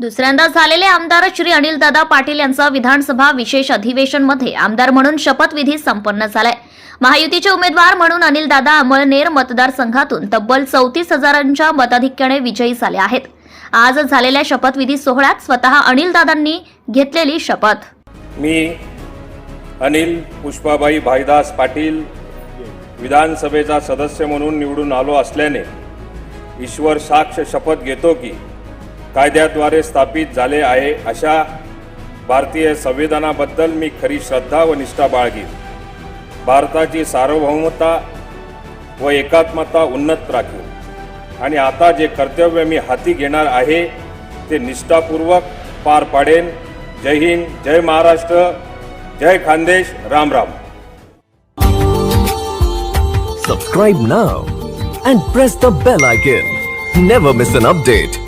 दुसऱ्यांदा झालेले आमदार श्री अनिलदादा पाटील यांचा विधानसभा विशेष अधिवेशनमध्ये आमदार म्हणून शपथविधी संपन्न झालाय. महायुतीचे उमेदवार म्हणून अनिलदादा अमळनेर मतदारसंघातून तब्बल चौतीस हजारांच्या मताधिक्याने विजयी झाले आहेत. आज झालेल्या शपथविधी सोहळ्यात स्वतः अनिलदादांनी घेतलेली शपथ. मी अनिल पुष्पाबाई भाईदास पाटील विधानसभेचा सदस्य म्हणून निवडून आलो असल्याने ईश्वर साक्ष शपथ घेतो की कायद्याद्वारे स्थापित झाले आहे अशा भारतीय संविधानाबद्दल मी खरी श्रद्धा व निष्ठा बाळगीन. भारताची सार्वभौमता व एकात्मता उन्नत राखील आणि आता जे कर्तव्य मी हाती घेणार आहे ते निष्ठापूर्वक पार पाडेन. जय हिंद जय महाराष्ट्र जय Khandesh Ram Ram. Subscribe now and press the bell icon never miss an update